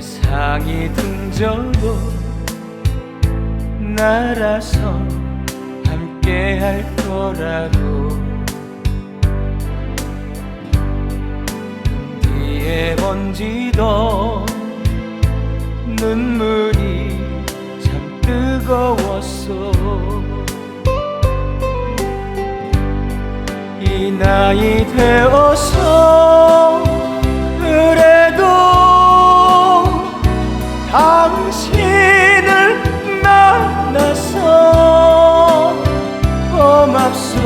세상이 등져도 날아서 함께 할 거라고. 뒤에 번지던 눈물이 참 뜨거웠어 이 나이 되어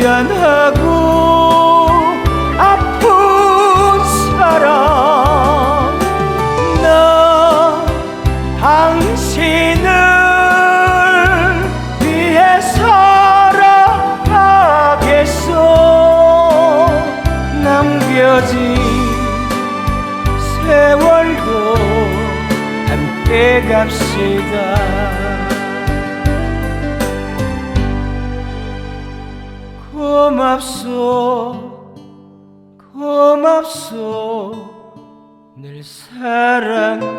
미안하고 아픈 사람 나 당신을 위해 살아가겠소. 남겨진 세월도 함께 갑시다 고맙소. 고맙소. 늘 사랑하오